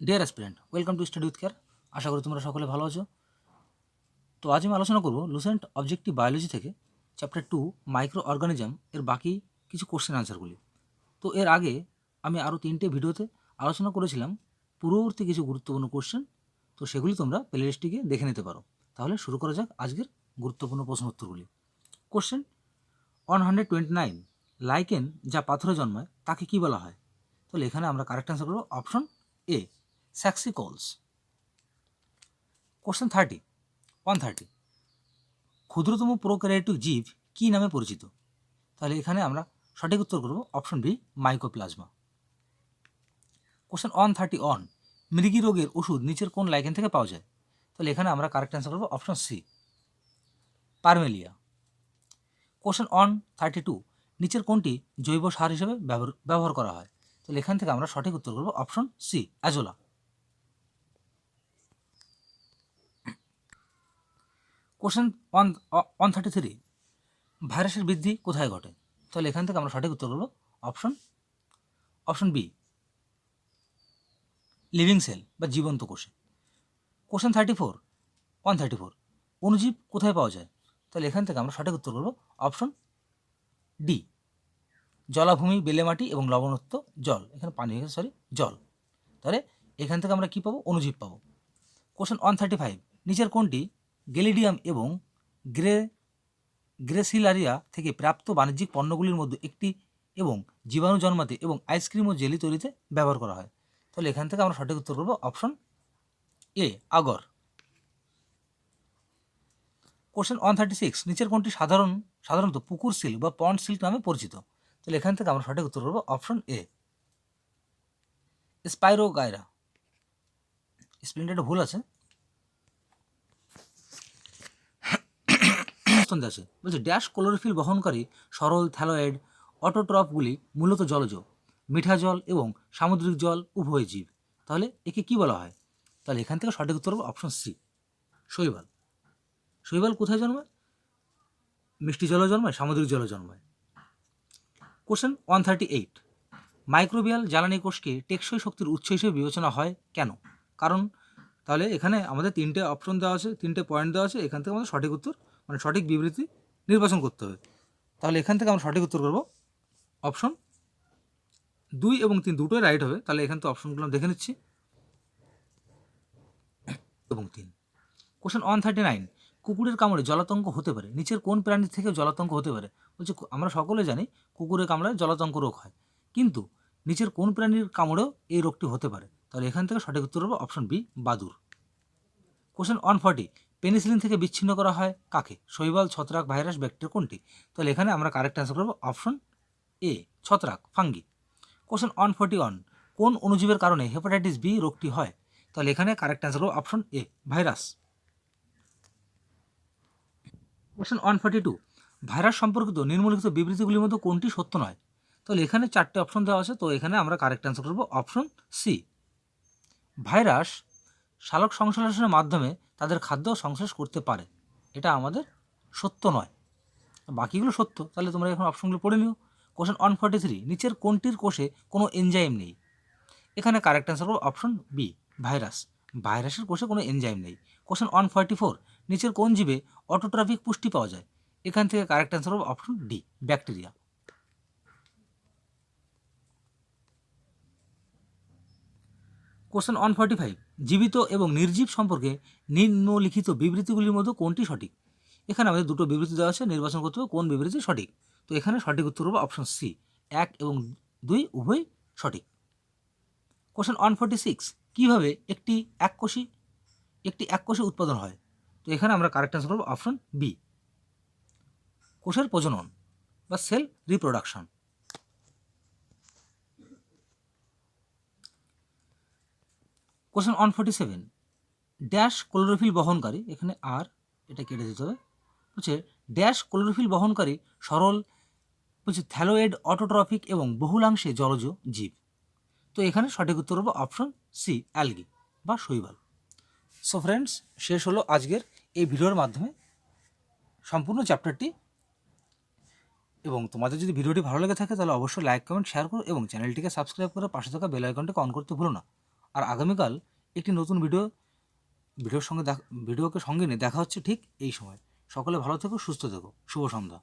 Dear aspirant welcome to study with care আশা করি তোমরা সকলে ভালো আছো। তো আজ আমি আলোচনা করব লুসেন্ট অবজেক্টিভ বায়োলজি থেকে চ্যাপ্টার টু মাইক্রো অর্গানিজম এর বাকি কিছু কোশ্চেন আনসারগুলি তো এর আগে আমি আরও তিনটে ভিডিওতে আলোচনা করেছিলাম পূর্ববর্তী কিছু গুরুত্বপূর্ণ কোশ্চেন তো সেগুলি তোমরা প্লেলিস্টটিকে দেখে নিতে পারো। তাহলে শুরু করা যাক আজকের গুরুত্বপূর্ণ প্রশ্ন উত্তরগুলি। Question one hundred twenty nine lichen যা পাথরে জন্মায় তাকে কী বলা হয়? তাহলে এখানে আমরা কারেক্ট অ্যান্সার করব option A saxicoles. Question thirty one thirty ক্ষুদ্রতম প্রোক্যারিওটিক জীব কী নামে পরিচিত? তাহলে এখানে আমরা সঠিক উত্তর করব option B mycoplasma question one thirty one মৃগী রোগের ওষুধ নিচের কোন লাইকেন থেকে পাওয়া যায়? তাহলে এখানে আমরা কারেক্ট অ্যান্সার করব option C parmelia question one thirty two নিচের কোনটি জৈব সার হিসেবে ব্যবহার করা হয়? তাহলে এখান থেকে আমরা সঠিক উত্তর করব option C azolla question one one thirty three ভাইরাসের বৃদ্ধি কোথায় ঘটে? তাহলে এখান থেকে আমরা সঠিক উত্তর করব option option B living cell বা জীবন্ত কোষে। Question thirty four one thirty four অণুজীব কোথায় পাওয়া যায়? তাহলে এখান থেকে আমরা সঠিক উত্তর করব অপশন ডি জলাভূমি, বেলে মাটি এবং লবণাক্ত জল। এখানে পানি সরি জল। তাহলে এখান থেকে আমরা কী পাবো? অণুজীব পাবো। কোশ্চেন ওয়ান থার্টি ফাইভ নিচের কোনটি গেলিডিয়াম এবং গ্রে, গ্রেসিলারিয়া থেকে প্রাপ্ত বাণিজ্যিক পণ্যগুলির মধ্যে একটি এবং জীবাণু জন্মাতে এবং আইসক্রিম ও জেলি তৈরিতে ব্যবহার করা হয়। তাহলে এখান থেকে আমরা সঠিক উত্তর করব অপশন এ, আগর। কোশ্চেন ওয়ান থার্টি সিক্স, নিচের কোনটি সাধারণ, সাধারণত পুকুর সিল্ক বা পন্ড সিল্ক নামে পরিচিত? তাহলে এখান থেকে আমরা সঠিক উত্তর করব অপশন এ স্পাইরো গায়রা স্পেলিংটা ভুল আছে। অবস্থান আছে বলছে, ড্যাশ ক্লোরোফিল বহনকারী সরল থ্যালয়েড অটোট্রপগুলি মূলত জলজ, মিঠা জল এবং সামুদ্রিক জল, উভয় জীব। তাহলে একে কি বলা হয়? তাহলে এখান থেকে সঠিক উত্তর হবে অপশন সি শৈবাল। শৈবাল কোথায় জন্মায়? মিষ্টি জলে জন্মায়, সামুদ্রিক জলে জন্মায়। Question one thirty eight microbial জ্বালানি কোষকে টেকসই শক্তির উৎস হিসেবে বিবেচনা হয় কেন? কারণ তাহলে এখানে আমাদের তিনটে অপশন দেওয়া আছে, তিনটে পয়েন্ট দেওয়া আছে, এখান থেকে আমাদের সঠিক উত্তর মানে সঠিক বিবৃতি নির্বাচন করতে হবে। তাহলে এখান থেকে আমরা সঠিক উত্তর করব। অপশন দুই এবং তিন দুটোই রাইট হবে। তাহলে এখান থেকে অপশনগুলো দেখে নিচ্ছি। এবং তিন। কোশ্চেন ওয়ান থার্টি নাইন কুকুরের কামড়ে জলাতঙ্ক হতে পারে। নিচের কোন প্রাণীর থেকে জলাতঙ্ক হতে পারে? বলছে, আমরা সকলে জানি কুকুরের কামড়ে জলাতঙ্ক রোগ হয়। কিন্তু নিচের কোন প্রাণীর কামড়েও এই রোগটি হতে পারে? তাহলে এখান থেকে সঠিক উত্তর হবে অপশন বি, বাদুর। কোশ্চেন ওয়ান ফর্টি পেনিসিলিন থেকে বিচ্ছিন্ন করা হয় কাকে? শৈবাল, ছত্রাক ভাইরাস ব্যাকটেরিয়া কোনটি? তাহলে এখানে আমরা কারেক্ট অ্যান্সার করব অপশন এ ছত্রাক fungi question one forty one কোন অণুজীবের কারণে হেপাটাইটিস বি রোগটি হয়? তাহলে এখানে কারেক্ট অ্যান্সার করব option A virus question one forty two virus সম্পর্কিত নিম্নলিখিত বিবৃতিগুলির মধ্যে কোনটি সত্য নয়? তাহলে এখানে চারটে অপশন দেওয়া আছে, তো এখানে আমরা কারেক্ট অ্যান্সার করব অপশন সি ভাইরাস শালক সংশ্লেষণের মাধ্যমে তাদের খাদ্য সংশ্লেষ করতে পারে। এটা আমাদের সত্য নয়। বাকিগুলো সত্য, তাহলে তোমরা এখন অপশনগুলো পড়ে নিও। কোশ্চেন ওয়ান ফর্টি থ্রি নিচের কোনটির কোষে কোনো এনজাইম নেই? এখানে কারেক্ট অ্যান্সার করব অপশন বি ভাইরাস ভাইরাসের কোষে কোনো এনজাইম নেই। কোশ্চেন ওয়ান ফর্টি ফোর নিচের কোন জীবে অটোট্রাফিক পুষ্টি পাওয়া যায়? এখান থেকে কারেক্ট অ্যান্সার হবে option D bacteria question one forty five জীবিত এবং নির্জীব সম্পর্কে নিম্নলিখিত বিবৃতিগুলির মধ্যে কোনটি সঠিক? এখানে আমাদের দুটো বিবৃতি দেওয়া আছে, নির্বাচন করতে হবে কোন বিবৃতি সঠিক। তো এখানে সঠিক উত্তর হবে অপশন সি এক এবং দুই উভয় সঠিক। কোশ্চেন ওয়ান ফর্টি সিক্স কীভাবে একটি এককোষী, একটি এককোষে উৎপাদন হয়? তো এখানে আমরা কারেক্ট অ্যান্সার করব অপশন বি কোষের প্রজনন বা cell reproduction question one forty seven dash chlorophyll বহনকারী, এখানে আর এটা কেটে দিতে হবে। হচ্ছে ড্যাশ ক্লোরোফিল বহনকারী সরল হচ্ছে থ্যালোয়েড অটোট্রফিক এবং বহুলাংশে জলজ জীব। তো এখানে সঠিক উত্তর হবে অপশন সি অ্যালগি বা শৈবাল। সো ফ্রেন্ডস শেষ হলো আজকের এই ভিডিওর মাধ্যমে। সম্পূর্ণ চ্যাপ্টারটি এবং তোমাদের যদি ভিডিওটি ভালো লেগে থাকে, তাহলে অবশ্যই লাইক কমেন্ট শেয়ার করো এবং চ্যানেলটিকে সাবস্ক্রাইব করে পাশে থাকা বেল আইকনটিকে অন করতে ভুলো না। আর আগামীকাল একটি নতুন ভিডিও, ভিডিওর সঙ্গে দেখ, ভিডিওকে সঙ্গে নিয়ে দেখা হচ্ছে ঠিক এই সময়। সকলে ভালো থেকো, সুস্থ থেকো। শুভ সন্ধ্যা।